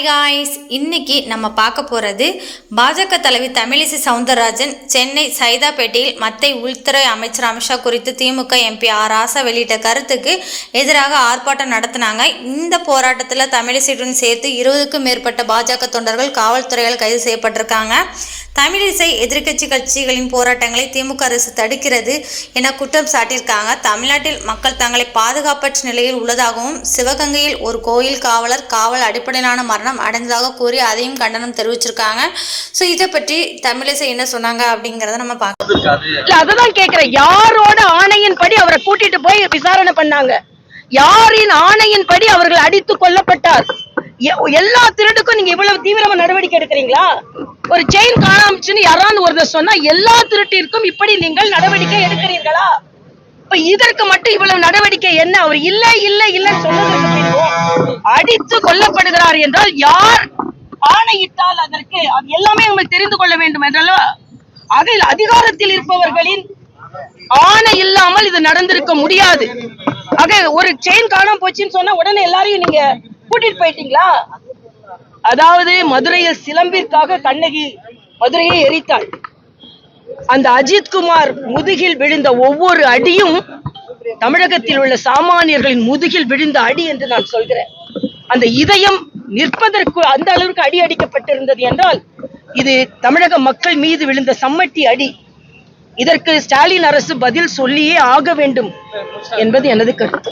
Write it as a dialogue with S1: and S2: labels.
S1: Hi guys இன்னைக்கு நம்ம பார்க்க போகிறது பாஜக தலைவி தமிழிசை சவுந்தரராஜன் சென்னை சைதாப்பேட்டையில் மத்திய உள்துறை அமைச்சர் அமித்ஷா குறித்து திமுக எம்பி ஆர் ராசா வெளியிட்ட கருத்துக்கு எதிராக ஆர்ப்பாட்டம் நடத்தினாங்க. இந்த போராட்டத்தில் தமிழிசையுடன் சேர்த்து இருபதுக்கும் மேற்பட்ட பாஜக தொண்டர்கள் காவல்துறையால் கைது செய்யப்பட்டிருக்காங்க. தமிழிசை எதிர்க்கட்சி கட்சிகளின் போராட்டங்களை திமுக அரசு தடுக்கிறது என குற்றம் சாட்டியிருக்காங்க. தமிழ்நாட்டில் மக்கள் தங்களை பாதுகாப்பற்ற நிலையில் உள்ளதாகவும் சிவகங்கையில் ஒரு கோயில் காவலர் காவல் அடிப்படையிலான மரணம் மரணம் அடைந்ததாக கூறி அதையும் கண்டனம் தெரிவிச்சிருக்காங்க. ஸோ இதை பற்றி தமிழிசை என்ன சொன்னாங்க அப்படிங்கிறத நம்ம பார்க்கலாம்
S2: இல்ல கேட்கிறேன் யாரோட ஆணையின் படி அவரை கூட்டிட்டு போய் விசாரணை பண்ணாங்க? யாரின் ஆணையின் படி அவர்கள் அடித்து கொல்லப்பட்டார்? எல்லா திருட்டுக்கும் நீங்க இவ்வளவு தீவிரமா நடவடிக்கை எடுக்கிறீங்களா? ஒரு செயின் காணாமச்சுன்னு யாராவது ஒருத்தர் சொன்னா எல்லா திருட்டிற்கும் இப்படி நீங்கள் நடவடிக்கை எடுக்கிறீர்களா? இப்ப இதற்கு மட்டும் இவ்வளவு நடவடிக்கை என்ன? அவர் இல்லை இல்லை இல்லைன்னு சொன்னதற்கு அடித்து கொல்லப்படுகிறார் என்றால் யார் ஆணையிட்டால் அதற்கு அது எல்லாமே உங்களுக்கு தெரிந்து கொள்ள வேண்டும் என்றல்லவா? அதில் அதிகாரத்தில் இருப்பவர்களின் ஆணை இல்லாமல் இது நடந்திருக்க முடியாது. ஆக ஒரு செயின் காணாம போச்சுன்னு சொன்னா உடனே எல்லாரையும் நீங்க கூட்டிட்டு போயிட்டீங்களா? அதாவது மதுரையில் சிலம்பிற்காக கண்ணகி மதுரையை எரித்தாள். அந்த அஜித்குமார் முதுகில் விழுந்த ஒவ்வொரு அடியும் தமிழகத்தில் உள்ள சாமானியர்களின் முதுகில் விழுந்த அடி என்று நான் சொல்கிறேன். அந்த இதயம் நிற்பதற்கு அந்த அளவுக்கு அடி அடிக்கப்பட்டிருந்தது என்றால் இது தமிழக மக்கள் மீது விழுந்த சம்மட்டி அடி. இதற்கு ஸ்டாலின் அரசு பதில் சொல்லியே ஆக வேண்டும் என்பது எனது கருத்து.